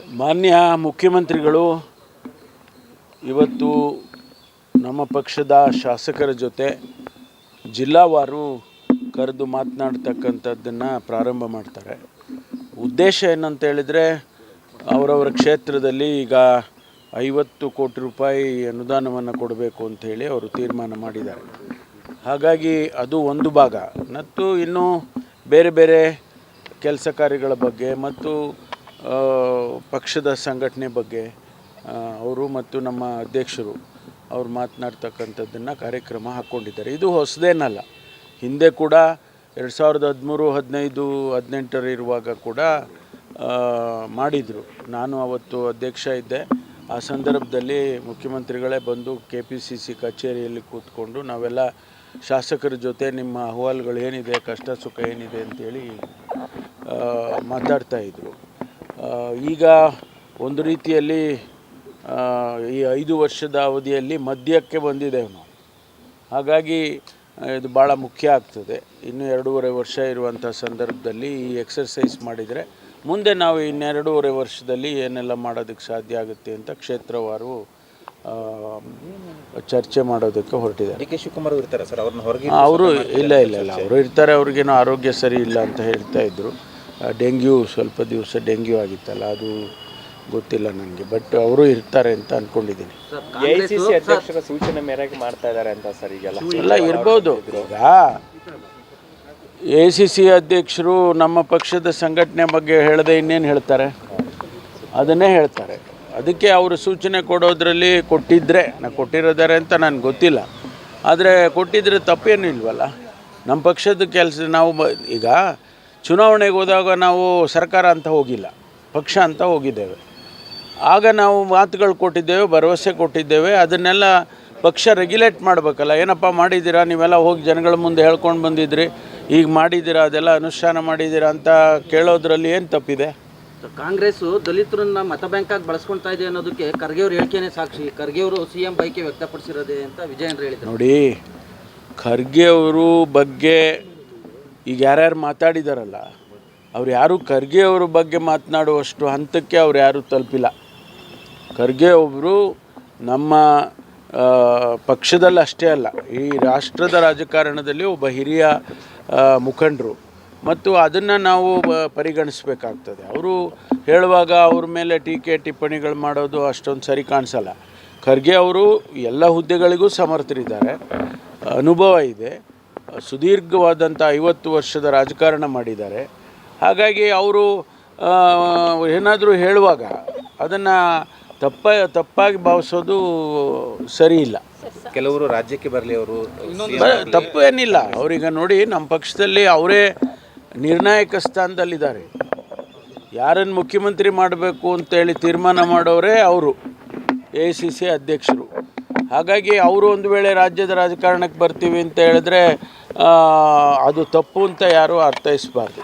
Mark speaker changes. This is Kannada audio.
Speaker 1: ಮಾನ್ಯ ಮುಖ್ಯಮಂತ್ರಿಗಳು, ಇವತ್ತು ನಮ್ಮ ಪಕ್ಷದ ಶಾಸಕರ ಜೊತೆ ಜಿಲ್ಲಾವಾರು ಕರೆದು ಮಾತನಾಡ್ತಕ್ಕಂಥದ್ದನ್ನು ಪ್ರಾರಂಭ ಮಾಡ್ತಾರೆ. ಉದ್ದೇಶ ಏನಂತ ಹೇಳಿದರೆ, ಅವರವರ ಕ್ಷೇತ್ರದಲ್ಲಿ ಈಗ ಐವತ್ತು ಕೋಟಿ ರೂಪಾಯಿ ಅನುದಾನವನ್ನು ಕೊಡಬೇಕು ಅಂಥೇಳಿ ಅವರು ತೀರ್ಮಾನ ಮಾಡಿದ್ದಾರೆ. ಹಾಗಾಗಿ ಅದು ಒಂದು ಭಾಗ. ಮತ್ತು ಇನ್ನು ಬೇರೆ ಬೇರೆ ಕೆಲಸ ಕಾರ್ಯಗಳ ಬಗ್ಗೆ ಮತ್ತು ಪಕ್ಷದ ಸಂಘಟನೆ ಬಗ್ಗೆ ಅವರು ಮತ್ತು ನಮ್ಮ ಅಧ್ಯಕ್ಷರು ಅವ್ರು ಮಾತನಾಡ್ತಕ್ಕಂಥದ್ದನ್ನು ಕಾರ್ಯಕ್ರಮ ಹಾಕ್ಕೊಂಡಿದ್ದಾರೆ. ಇದು ಹೊಸದೇನಲ್ಲ. ಹಿಂದೆ ಕೂಡ ಎರಡು ಸಾವಿರದ ಹದಿಮೂರು, ಹದಿನೈದು, ಹದಿನೆಂಟರ ಇರುವಾಗ ಕೂಡ ಮಾಡಿದರು. ನಾನು ಅವತ್ತು ಅಧ್ಯಕ್ಷ ಇದ್ದೆ. ಆ ಸಂದರ್ಭದಲ್ಲಿ ಮುಖ್ಯಮಂತ್ರಿಗಳೇ ಬಂದು ಕೆ ಪಿ ಸಿ ಸಿ ಕಚೇರಿಯಲ್ಲಿ ಕೂತ್ಕೊಂಡು ನಾವೆಲ್ಲ ಶಾಸಕರ ಜೊತೆ ನಿಮ್ಮ ಅಹವಾಲುಗಳು ಏನಿದೆ, ಕಷ್ಟ ಸುಖ ಏನಿದೆ ಅಂತೇಳಿ ಮಾತಾಡ್ತಾಯಿದ್ರು ಈಗ ಒಂದು ರೀತಿಯಲ್ಲಿ ಈ ಐದು ವರ್ಷದ ಅವಧಿಯಲ್ಲಿ ಮಧ್ಯಕ್ಕೆ ಬಂದಿದೆ ನಾವು ಹಾಗಾಗಿ ಇದು ಭಾಳ ಮುಖ್ಯ ಆಗ್ತದೆ. ಇನ್ನು ಎರಡೂವರೆ ವರ್ಷ ಇರುವಂಥ ಸಂದರ್ಭದಲ್ಲಿ ಈ ಎಕ್ಸರ್ಸೈಸ್ ಮಾಡಿದರೆ ಮುಂದೆ ನಾವು ಇನ್ನೆರಡೂವರೆ ವರ್ಷದಲ್ಲಿ ಏನೆಲ್ಲ ಮಾಡೋದಕ್ಕೆ ಸಾಧ್ಯ ಆಗುತ್ತೆ ಅಂತ ಕ್ಷೇತ್ರವಾರು ಚರ್ಚೆ ಮಾಡೋದಕ್ಕೆ ಹೊರಟಿದ್ದಾರೆ.
Speaker 2: ಡಿ ಕೆ ಶಿವಕುಮಾರ್ ಇರ್ತಾರೆ ಸರ್ ಅವ್ರನ್ನ ಹೊರಗೆ
Speaker 1: ಅವರು ಇಲ್ಲ ಇಲ್ಲ ಇಲ್ಲ. ಅವರು ಇರ್ತಾರೆ ಅವ್ರಿಗೇನೋ ಆರೋಗ್ಯ ಸರಿ ಇಲ್ಲ ಅಂತ ಹೇಳ್ತಾ ಇದ್ದರು ಡೆಂಗ್ಯೂ ಸ್ವಲ್ಪ ದಿವಸ ಡೆಂಗ್ಯೂ ಆಗಿತ್ತಲ್ಲ ಅದು ಗೊತ್ತಿಲ್ಲ ನನಗೆ ಬಟ್ ಅವರು ಇರ್ತಾರೆ ಅಂತ ಅಂದ್ಕೊಂಡಿದ್ದೀನಿ
Speaker 2: ಎಐಸಿಸಿ ಅಧ್ಯಕ್ಷರ ಸೂಚನೆ ಮೇರೆಗೆ ಮಾಡ್ತಾ ಇದ್ದಾರೆ ಅಂತ ಸರ್ ಈಗೆಲ್ಲ.
Speaker 1: ಎಲ್ಲ ಇರ್ಬೋದು. ಈಗ ಎ ಸಿ ಸಿ ಅಧ್ಯಕ್ಷರು ನಮ್ಮ ಪಕ್ಷದ ಸಂಘಟನೆ ಬಗ್ಗೆ ಹೇಳದೆ ಇನ್ನೇನು ಹೇಳ್ತಾರೆ? ಅದನ್ನೇ ಹೇಳ್ತಾರೆ. ಅದಕ್ಕೆ ಅವರು ಸೂಚನೆ ಕೊಡೋದ್ರಲ್ಲಿ ಕೊಟ್ಟಿದ್ದರೆ ನಾ ಕೊಟ್ಟಿರೋದಾರೆ ಅಂತ ನನಗೆ ಗೊತ್ತಿಲ್ಲ. ಆದರೆ ಕೊಟ್ಟಿದ್ರೆ ತಪ್ಪೇನು ಇಲ್ವಲ್ಲ? ನಮ್ಮ ಪಕ್ಷದ ಕೆಲಸ ನಾವು ಬ ಈಗ ಚುನಾವಣೆಗೆ ಹೋದಾಗ ನಾವು ಸರ್ಕಾರ ಅಂತ ಹೋಗಿಲ್ಲ ಪಕ್ಷ ಅಂತ ಹೋಗಿದ್ದೇವೆ. ಆಗ ನಾವು ಮಾತುಗಳು ಕೊಟ್ಟಿದ್ದೇವೆ ಭರವಸೆ ಕೊಟ್ಟಿದ್ದೇವೆ ಅದನ್ನೆಲ್ಲ ಪಕ್ಷ ರೆಗ್ಯುಲೇಟ್ ಮಾಡಬೇಕಲ್ಲ ಏನಪ್ಪ ಮಾಡಿದ್ದೀರಾ ನೀವೆಲ್ಲ ಹೋಗಿ ಜನಗಳ ಮುಂದೆ ಹೇಳ್ಕೊಂಡು ಬಂದಿದ್ರಿ ಈಗ ಮಾಡಿದ್ದೀರಾ ಅದೆಲ್ಲ ಅನುಷ್ಠಾನ ಮಾಡಿದ್ದೀರಾ ಅಂತ ಕೇಳೋದ್ರಲ್ಲಿ ಏನು ತಪ್ಪಿದೆ?
Speaker 3: ಕಾಂಗ್ರೆಸ್ಸು ದಲಿತರನ್ನ ಮತ ಬ್ಯಾಂಕ್ ಆಗಿ ಬಳಸ್ಕೊಳ್ತಾ ಇದೆ ಅನ್ನೋದಕ್ಕೆ ಖರ್ಗೆ ಅವ್ರ ಹೇಳಿಕೆನೇ ಸಾಕ್ಷಿ. ಖರ್ಗೆ ಅವರು ಸಿ ಎಂ ಬೈಕೆ ವ್ಯಕ್ತಪಡಿಸಿರೋದೆ ಅಂತ ವಿಜಯೇಂದ್ರ ಹೇಳಿದ್ರು.
Speaker 1: ನೋಡಿ ಖರ್ಗೆ ಅವರು ಬಗ್ಗೆ ಈಗ ಯಾರ್ಯಾರು ಮಾತಾಡಿದಾರಲ್ಲ, ಅವ್ರು ಯಾರು ಖರ್ಗೆ ಅವ್ರ ಬಗ್ಗೆ ಮಾತನಾಡುವಷ್ಟು ಹಂತಕ್ಕೆ ಅವ್ರು ಯಾರೂ ತಲುಪಿಲ್ಲ. ಖರ್ಗೆ ಒಬ್ಬರು ನಮ್ಮ ಪಕ್ಷದಲ್ಲಿ ಅಷ್ಟೇ ಅಲ್ಲ, ಈ ರಾಷ್ಟ್ರದ ರಾಜಕಾರಣದಲ್ಲಿ ಒಬ್ಬ ಹಿರಿಯ ಮುಖಂಡರು. ಮತ್ತು ಅದನ್ನು ನಾವು ಪರಿಗಣಿಸಬೇಕಾಗ್ತದೆ. ಅವರು ಹೇಳುವಾಗ ಅವ್ರ ಮೇಲೆ ಟೀಕೆ ಟಿಪ್ಪಣಿಗಳು ಮಾಡೋದು ಅಷ್ಟೊಂದು ಸರಿ ಕಾಣಿಸಲ್ಲ. ಖರ್ಗೆ ಅವರು ಎಲ್ಲ ಹುದ್ದೆಗಳಿಗೂ ಸಮರ್ಥರಿದ್ದಾರೆ. ಅನುಭವ ಇದೆ. ಸುದೀರ್ಘವಾದಂಥ ಐವತ್ತು ವರ್ಷದ ರಾಜಕಾರಣ ಮಾಡಿದ್ದಾರೆ. ಹಾಗಾಗಿ ಅವರು ಏನಾದರೂ ಹೇಳುವಾಗ ಅದನ್ನು ತಪ್ಪ ತಪ್ಪಾಗಿ ಭಾವಿಸೋದು ಸರಿ ಇಲ್ಲ.
Speaker 2: ಕೆಲವರು ರಾಜ್ಯಕ್ಕೆ ಬರಲಿ ಅವರು
Speaker 1: ತಪ್ಪು ಏನಿಲ್ಲ. ಅವರೀಗ ನೋಡಿ ನಮ್ಮ ಪಕ್ಷದಲ್ಲಿ ಅವರೇ ನಿರ್ಣಾಯಕ ಸ್ಥಾನದಲ್ಲಿದ್ದಾರೆ. ಯಾರನ್ನು ಮುಖ್ಯಮಂತ್ರಿ ಮಾಡಬೇಕು ಅಂತೇಳಿ ತೀರ್ಮಾನ ಮಾಡೋರೇ ಅವರು ಎ ಸಿ ಸಿ ಅಧ್ಯಕ್ಷರು. ಹಾಗಾಗಿ ಅವರು ಒಂದು ವೇಳೆ ರಾಜ್ಯದ ರಾಜಕಾರಣಕ್ಕೆ ಬರ್ತೀವಿ ಅಂತ ಹೇಳಿದ್ರೆ ಅದು ತಪ್ಪು ಅಂತ ಯಾರೂ ಅರ್ಥೈಸಬಾರ್ದು.